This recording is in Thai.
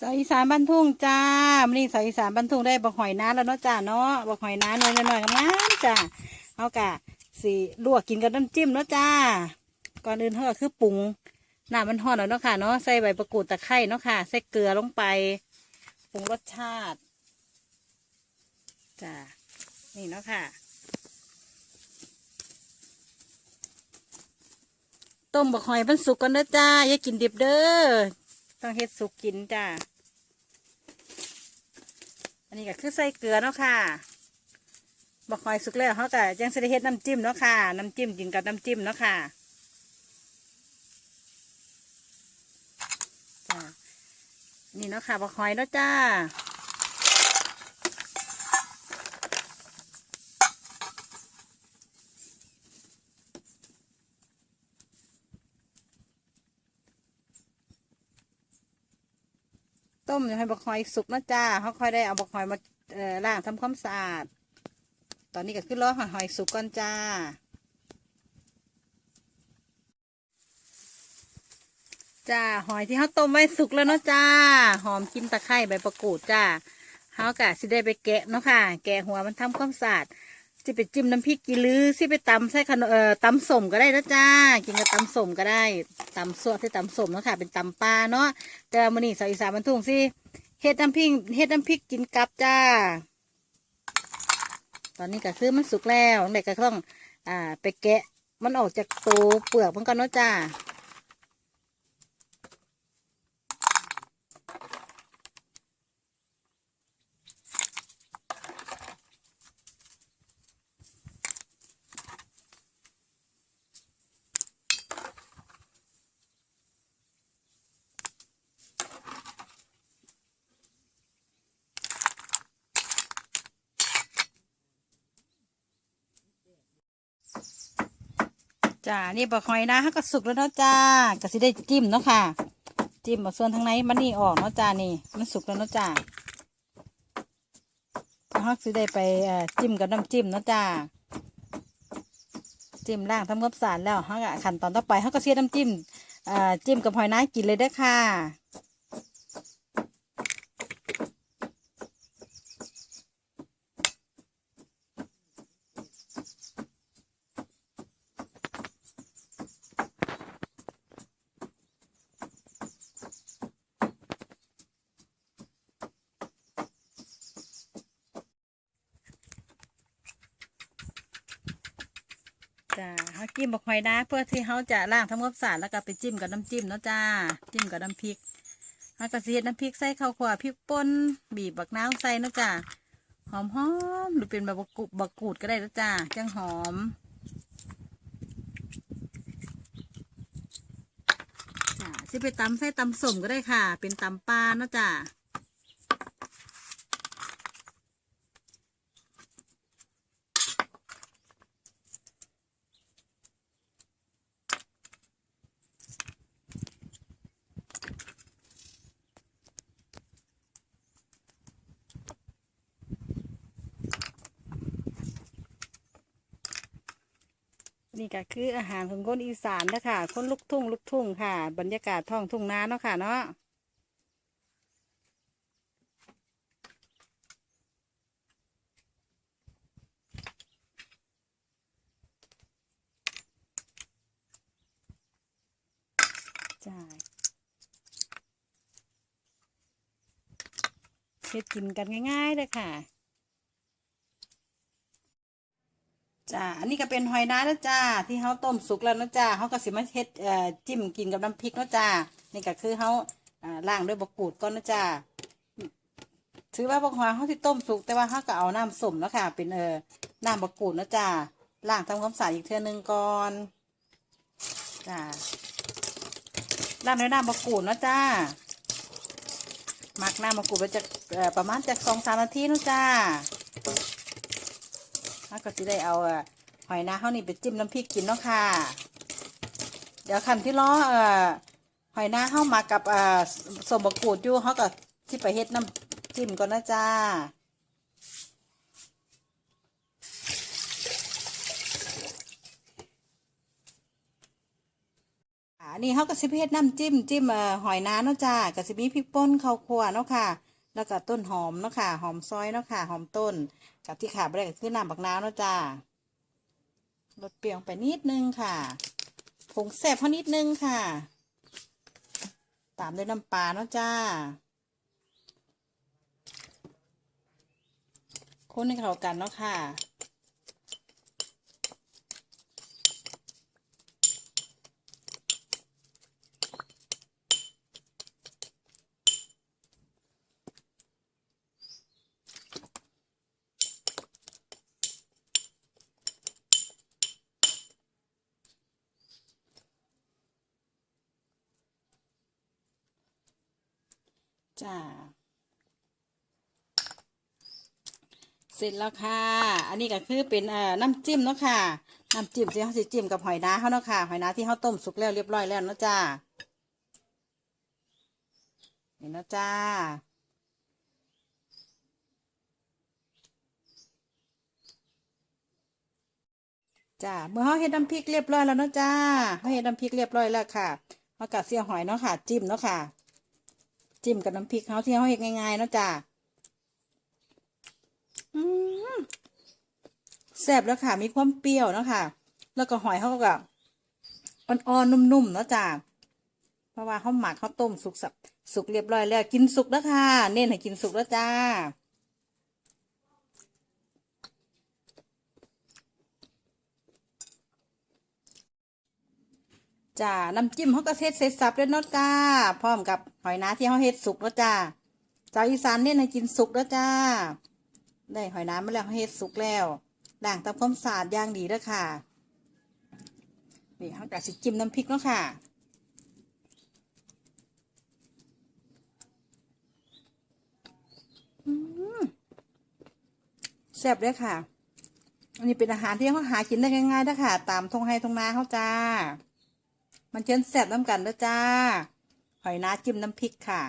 สาวอีสานบ้านทุ่งจ้าวันนี้สาวอีสานบ้านทุ่งได้บักหอยน้าแล้วเนาะจ้าเนาะบักหอยน้าหน่อยหน่อยงามจ้าเอากะสีลวกกินกับน้ำจิ้มเนาะจ้า ก่อนอื่นเขาก็คือปรุงน้ำมันห่อนแล้วเนาะค่ะเนาะใส่ใบประกูดตะไคร้เนาะค่ะ ใส่เกลือลงไปปรุงรสชาติจ้านี่เนาะค่ะ ต้มบักหอยมันสุกก่อนเด้อจ้าอย่ากินดิบเด้อ ต้องเฮ็ดสุกกินจ้า อันนี้ก็คือใส่เกลือเนาะค่ะบอกหอยสุกแล้วเขาก็ยังสิได้เฮ็ดน้ำจิ้มเนาะค่ะ น้ำจิ้มกินกับน้ำจิ้มเนาะค่ะนี่เนาะค่ะบอกหอยเนาะจ้า ต้มให้บักหอยสุกนะจ้าเขาค่อยได้เอาบักหอยมาล้างทำความสะอาด ตอนนี้ก็ขึ้นรอหอยหอยสุกก่อนจ้า จ้าหอยที่เขาต้มไว้สุกแล้วเนาะจ้า หอมกินตะไคร้ใบประกูดจ้าเขากะสิได้ไปแกะเนาะค่ะ แกะหัวมันทำความสะอาด สิไปจิ้มน้ำพริกกีลือสิไปตำใส่ขนมเอ่อตำสมก็ได้นะจ้า กินกับตำสมก็ได้ตำสวดที่ตำสมเนาะค่ะ เป็นตำปลาเนาะแต่มื้อนี้สาวอีสานบรรทุงสิเฮ็ดน้ำพริกเฮ็ดน้ำพริกกินกับจ้า ตอนนี้ก็คือมันสุกแล้วเด็กก็ต้อง อ่า ไปแกะมันออกจากตัวเปลือกมันก่อนเนาะจ้า จ้า นี่บักหอยนะฮะก็สุกแล้วเนาะจ้าก็สิได้จิ้มเนาะค่ะ จิ้มเอาส่วนทางในมันนี่ออกเนาะจ้านี่ มันสุกแล้วเนาะจ้าฮักสิได้ไปจิ้มกับน้ำจิ้มเนาะจ้า จิ้มล่างทำกับสารแล้วฮักขั้นตอนต่อไปฮักก็เสียน้ำจิ้มอ่อจิ้มกับหอยน้ากินเลยได้ค่ะ จ้า เขาจิ้มบักหอยนะเพื่อที่เขาจะล่างทำความสะอาดแล้วก็ไปจิ้มกับน้ำจิ้มเนาะจ้า จิ้มกับน้ำพริกเขาก็สิเฮ็ดน้ำพริกใส่ข้าวขวพริกป่นบีบบักน้ำใส่เนาะจ้าหอมหอมๆหรือเป็นแบบบักกุบักกูดก็ได้เนาะจ้าจังหอมจ้าสิไปตำใส่ตำสมก็ได้ค่ะ เป็นตำปลาเนาะจ้า นี่ก็คืออาหารของคนอีสานนะคะคนลุกทุ่งลุกทุ่งค่ะ บรรยากาศท้องทุ่งนาเนาะค่ะเนาะจ้าเฮ็ดกินกันง่ายๆเลยค่ะ จ้า อันนี้ก็เป็นหอยน้านะจ้า ที่เขาต้มสุกแล้วนะจ้าเขาก็สิมาเฮ็ดเอ่อจิ้มกินกับน้ำพริกนะจ้า นี่ก็คือเขาอ่างด้วยบกรูดก่อนนะจ้า ถือว่าบางหอยเขาที่ต้มสุก แต่ว่าเขาก็เอาน้ำส้มแล้วค่ะ เป็นเออน้ำบกรูดนะจ้าล้างทำความสะอาดอีกเทื่อนึงก่อนจ้าล้างด้วยน้ำบกรูดนะจ้าหมักน้ำบกรูดไปจะเอ่อประมาณจากสองสามนาทีนะจ้า แล้วก็จะได้เอาหอยนาเขานี่ไปจิ้มน้ำพริกกินเนาะค่ะ เดี๋ยวคันที่ล้อเออหอยนาเข้ามากับเออสมบกูดอยู่เขาก็ที่ไปเฮ็ดน้ำจิ้มก่อนนะจ้าอันนี้เขาก็สิเพชรน้ำจิ้มจิ้มเออหอยน้าเนาะจ้าก็สิมีพริกป่นข้าวคั่วเนาะค่ะ แล้วก็ต้นหอมเนาะค่ะ หอมซอยเนาะค่ะ หอมต้น กับที่ขาดไปก็คือน้ำบักนาวเนาะจ้าลดเปรี้ยวไปนิดนึงค่ะ ผงแสบเขานิดนึงค่ะ ตามด้วยน้ำปลาเนาะจ้า คนให้เข้ากันเนาะค่ะ จ้าเสร็จแล้วค่ะ อันนี้ก็คือเป็นน้ำจิ้มเนาะค่ะ น้ำจิ้มที่เขาจิ้มกับหอยนาเขาเนาะค่ะ หอยนาที่เขาต้มสุกแล้วเรียบร้อยแล้วเนาะจ้าเห็นเนาะจ้า จ้า เมื่อเขาเฮ็ดน้ำพริกเรียบร้อยแล้วเนาะจ้าเขาเฮ็ดน้ำพริกเรียบร้อยแล้วค่ะเขากัดเสียหอยเนาะค่ะ จิ้มเนาะค่ะ จิ้มกับน้ำพริกเขาที่เขาเห็ดง่ายๆเนาะจ้าแซ่บแล้วค่ะ มีความเปรี้ยวเนาะค่ะ แล้วก็หอยเขาก็แบบอ่อนๆนุ่มๆเนาะจ้าเพราะว่าเขาหมักเขาต้มสุกสับสุกเรียบร้อยแล้ว กินสุกแล้วค่ะ เน้นให้กินสุกแล้วจ้า จ้าน้ำจิ้มเขาก็เฮ็ดเสร็จสับแล้วเนาะจ้าพร้อมกับหอยนาที่เขาเฮ็ดสุกแล้วจ้าจ้าวอีสานเน้นให้กินสุกแล้วจ้า ได้หอยน้ำมาแล้วเขาเฮ็ดสุกแล้วล้างตามความสะอาดย่างดีแล้วค่ะนี่เขาก็สิจิ้มน้ำพริกเนาะค่ะแซ่บเลยค่ะ อันนี้เป็นอาหารที่เขาหากินได้ง่ายๆนะค่ะ ตามทงไฮทงนาเขาจ้า มันเชิญแซ่บน้ำกันเด้อจ้าหอยนาจิ้มน้ำพริกค่ะ